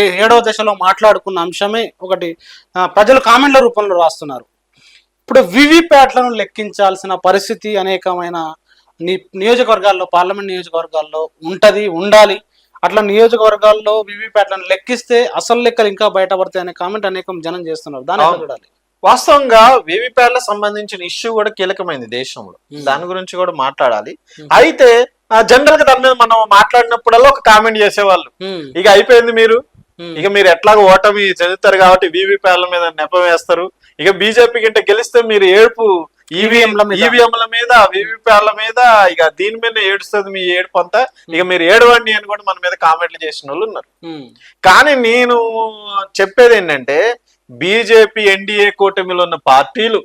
ఏడవ దశలో మాట్లాడుకున్న అంశమే ఒకటి. ప్రజలు కామెంట్ల రూపంలో రాస్తున్నారు. ఇప్పుడు వివిప్యాట్లను లెక్కించాల్సిన పరిస్థితి అనేకమైన నియోజకవర్గాల్లో పార్లమెంట్ నియోజకవర్గాల్లో ఉంటది ఉండాలి. అట్లా నియోజకవర్గాల్లో వివిప్యాట్లను లెక్కిస్తే అసలు లెక్కలు ఇంకా బయటపడతాయి అనే కామెంట్ అనేకం జనం చేస్తున్నారు. అవును. చూడాలి వాస్తవంగా వీవీప్యాట్లకు సంబంధించిన ఇష్యూ కూడా కీలకమైంది దేశంలో. దాని గురించి కూడా మాట్లాడాలి. అయితే జనరల్గా దాని మీద మనం మాట్లాడినప్పుడల్లా ఒక కామెంట్ చేసేవాళ్ళు. ఇక అయిపోయింది మీరు? ఇక మీరు ఎట్లాగో ఓటమి చెందుతారు కాబట్టి వీవీప్యాట్ల మీద నెపం వేస్తారు. ఇక బీజేపీ కంటే గెలిస్తే మీరు ఏడుపు ఈవీఎంల మీద. ఈవీఎంల మీద వీవీప్యాట్ల మీద ఇక దీని మీద ఏడుస్తుంది మీ ఏడుపు అంతా. ఇక మీరు ఏడవండి అని కూడా మన మీద కామెంట్లు చేసిన వాళ్ళు ఉన్నారు. కానీ నేను చెప్పేది ఏంటంటే బీజేపీ ఎన్డీఏ కూటమిలో ఉన్న పార్టీలు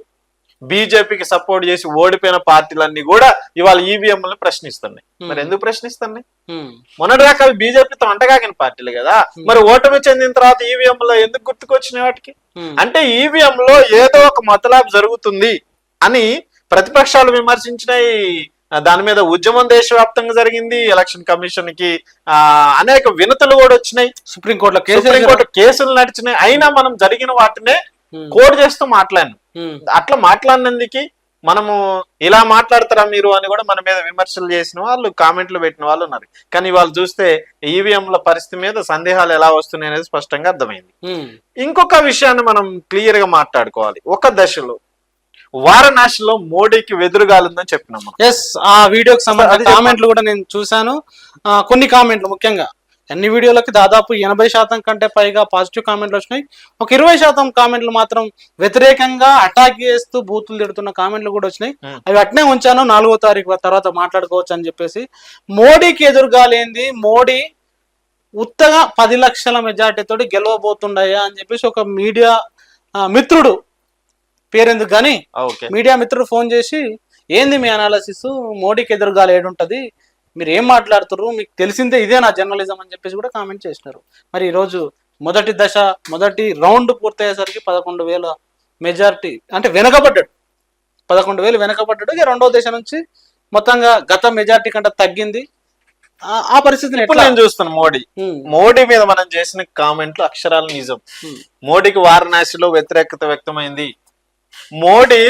బీజేపీకి సపోర్ట్ చేసి ఓడిపోయిన పార్టీలన్నీ కూడా ఇవాళ ఈవీఎంలను ప్రశ్నిస్తున్నాయి. మరి ఎందుకు ప్రశ్నిస్తున్నాయి? ఉమ్, మొన్నటిదాకా అవి బీజేపీతో అంటగాగిన పార్టీలు కదా. మరి ఓటమి చెందిన తర్వాత ఈవీఎం లో ఎందుకు గుర్తుకొచ్చినాయి వాటికి? అంటే ఈవీఎం లో ఏదో ఒక మతలాబ్ జరుగుతుంది అని ప్రతిపక్షాలు విమర్శించినాయి. దాని మీద ఉద్యమం దేశవ్యాప్తంగా జరిగింది. ఎలక్షన్ కమిషన్కి ఆ అనేక వినతులు కూడా వచ్చినాయి. సుప్రీంకోర్టులో సుప్రీంకోర్టు కేసులు నడిచినాయి. అయినా మనం జరిగిన వాటినే కోడ్ చేస్తూ మాట్లాడినాం. అట్లా మాట్లాడినందుకు మనము ఇలా మాట్లాడతారా మీరు అని కూడా మన మీద విమర్శలు చేసిన వాళ్ళు కామెంట్లు పెట్టిన వాళ్ళు ఉన్నారు. కానీ వాళ్ళు చూస్తే ఈవీఎంల పరిస్థితి మీద సందేహాలు ఎలా వస్తున్నాయి అనేది స్పష్టంగా అర్థమైంది. ఇంకొక విషయాన్ని మనం క్లియర్గా మాట్లాడుకోవాలి. ఒక దశలో వారణాసిలో మోడీకి వెదురుగాలుందని చెప్పినాం మనం. ఎస్ ఆ వీడియోకి సంబంధించిన. కామెంట్లు కూడా నేను చూశాను. కొన్ని కామెంట్లు ముఖ్యంగా. అన్ని వీడియోలకి దాదాపు ఎనభై శాతం కంటే పైగా పాజిటివ్ కామెంట్లు వచ్చినాయి. ఒక ఇరవై శాతం కామెంట్లు మాత్రం వ్యతిరేకంగా అటాక్ చేస్తూ బూతులు తిడుతున్న కామెంట్లు కూడా వచ్చినాయి. అవి అట్నే ఉంచాను నాలుగో తారీఖు తర్వాత మాట్లాడుకోవచ్చు అని చెప్పేసి. మోడీకి ఎదురుగాలేంది మోడీ ఉత్తగా పది లక్షల మెజార్టీతోటి గెలవబోతుండయా అని చెప్పేసి ఒక మీడియా మిత్రుడు పేరెందుకు కానీ మీడియా మిత్రుడు ఫోన్ చేసి ఏంది మీ అనాలసిస్ మోడీకి ఎదురుగా ఏడుంటది మీరు ఏం మాట్లాడుతున్నారు మీకు తెలిసిందే ఇదే నా జర్నలిజం అని చెప్పేసి కూడా కామెంట్ చేసినారు. మరి ఈరోజు మొదటి దశ మొదటి రౌండ్ పూర్తయ్యేసరికి పదకొండు వేల మెజారిటీ అంటే వెనకబడ్డాడు. పదకొండు వేలు వెనకబడ్డాడు. ఇక రెండో దశ నుంచి మొత్తంగా గత మెజారిటీ కంటే తగ్గింది. ఆ- పరిస్థితిని ఎట్లా నేను చూస్తాను మోడీ. మోడీ మీద మనం చేసిన కామెంట్లు అక్షరాలు నిజం. మోడీకి వారణాసిలో వ్యతిరేకత వ్యక్తమైంది. మోడీ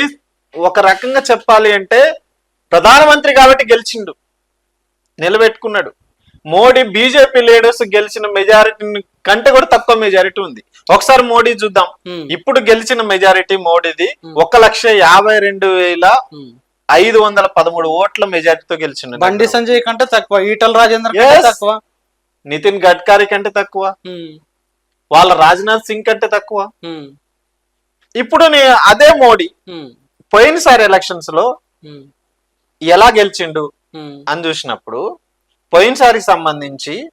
ఒక రకంగా చెప్పాలి అంటే ప్రధానమంత్రి కాబట్టి గెలిచిండు. నిలబెట్టుకున్నాడు. మోడీ బీజేపీ లీడర్స్ గెలిచిన మెజారిటీ కంటే కూడా తక్కువ మెజారిటీ ఉంది. ఒకసారి మోడీ చూద్దాం. ఇప్పుడు గెలిచిన మెజారిటీ మోడీది. ఒక లక్ష యాభై రెండు వేల. ఐదు వందల పదమూడు ఓట్ల మెజారిటీతో గెలిచిండు బండి సంజయ్ కంటే తక్కువ ఈటల రాజేందర్. తక్కువ. నితిన్ గడ్కరీ కంటే తక్కువ. వాళ్ళ రాజ్నాథ్ సింగ్ కంటే తక్కువ. ఇప్పుడు అదే మోడీ. పోయినసారి ఎలక్షన్స్లో ఎలా గెలిచిండు. అని చూసినప్పుడు పోయినసారికి సంబంధించి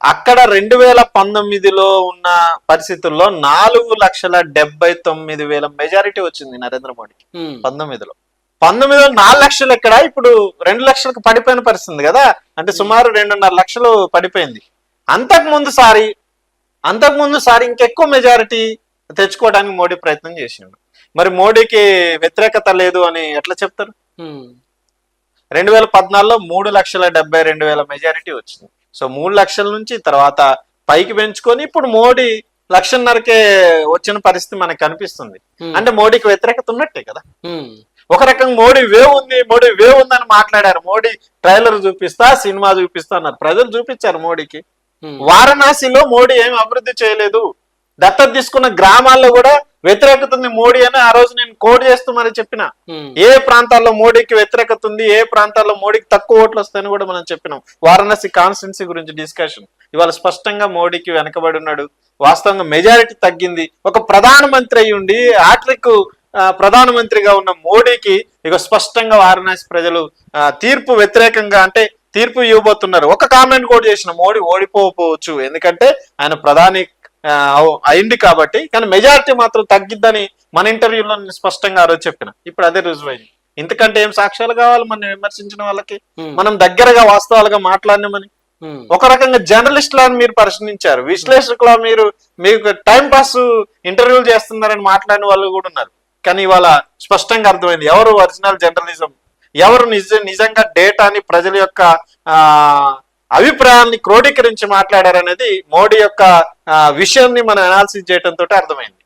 అక్కడ రెండు వేల పంతొమ్మిదిలో ఉన్న పరిస్థితుల్లో నాలుగు లక్షల డెబ్బై తొమ్మిది వేల మెజారిటీ వచ్చింది నరేంద్ర మోడీకి. పంతొమ్మిదిలో. పంతొమ్మిదిలో నాలుగు లక్షలు ఎక్కడ? ఇప్పుడు రెండు లక్షలకు పడిపోయిన పరిస్థితి కదా. అంటే సుమారు రెండున్నర లక్షలు పడిపోయింది. అంతకు ముందు సారి అంతకు ముందు సారి ఇంకెక్కువ మెజారిటీ తెచ్చుకోవడానికి మోడీ ప్రయత్నం చేసిండు. మరి మోడీకి వ్యతిరేకత లేదు అని ఎట్లా చెప్తారు? రెండు వేల పద్నాలుగులో మూడు లక్షల డెబ్బై రెండు వేల మెజారిటీ వచ్చింది. సో మూడు లక్షల నుంచి తర్వాత పైకి పెంచుకొని ఇప్పుడు మోడీ లక్షన్నరకే వచ్చిన పరిస్థితి మనకు కనిపిస్తుంది. ఉమ్, అంటే మోడీకి వ్యతిరేకత ఉన్నట్టే కదా. ఉమ్, ఒక రకంగా మోడీ వేవ్ ఉంది మోడీ వేవ్ ఉందని మాట్లాడారు. మోడీ ట్రైలర్ చూపిస్తా సినిమా చూపిస్తా అన్నారు. ప్రజలు చూపించారు మోడీకి. ఉమ్, వారణాసిలో మోడీ ఏం అభివృద్ధి చేయలేదు. దత్తత తీసుకున్న గ్రామాల్లో కూడా వ్యతిరేకత ఉంది మోడీ అని ఆ రోజు నేను కోడ్ చేస్తూ మరి చెప్పిన. ఏ ప్రాంతాల్లో మోడీకి వ్యతిరేకత ఉంది ఏ ప్రాంతాల్లో మోడీకి తక్కువ ఓట్లు వస్తాయని కూడా మనం చెప్పినాం. వారణాసి కాన్స్టిట్యున్సీ గురించి డిస్కషన్. ఇవాళ స్పష్టంగా మోడీకి వెనకబడి ఉన్నాడు. వాస్తవంగా మెజారిటీ తగ్గింది. ఒక ప్రధానమంత్రి అయి ఉండి ఆట్రిక్ ప్రధానమంత్రిగా ఉన్న మోడీకి ఇక స్పష్టంగా వారణాసి ప్రజలు తీర్పు వ్యతిరేకంగా అంటే తీర్పు ఇవ్వబోతున్నారు. ఒక కామెంట్ కూడా చేసిన మోడీ ఓడిపోవచ్చు ఎందుకంటే ఆయన ప్రధాని అయింది కాబట్టి కానీ మెజారిటీ మాత్రం తగ్గిద్దని మన ఇంటర్వ్యూలో నేను స్పష్టంగా ఆ రోజు చెప్పిన. ఇప్పుడు అదే రుజువైంది ఇంతకంటే ఏం సాక్ష్యాలు కావాలి మనం విమర్శించిన వాళ్ళకి? మనం దగ్గరగా వాస్తవాలుగా మాట్లాడినామని? ఒక రకంగా జర్నలిస్ట్ లా మీరు ప్రశ్నించారు విశ్లేషకులా మీరు మీకు టైం పాస్ ఇంటర్వ్యూలు చేస్తున్నారని మాట్లాడిన వాళ్ళు కూడా ఉన్నారు. కానీ ఇవాళ స్పష్టంగా అర్థమైంది. ఎవరు ఒరిజినల్ జర్నలిజం? ఎవరు నిజ నిజంగా డేటాని ప్రజల యొక్క ఆ అభిప్రాయాల్ని క్రోడీకరించి మాట్లాడారనేది మోడీ యొక్క విషయాన్ని మనం అనాలిసిస్ చేయడంతో అర్థమైంది.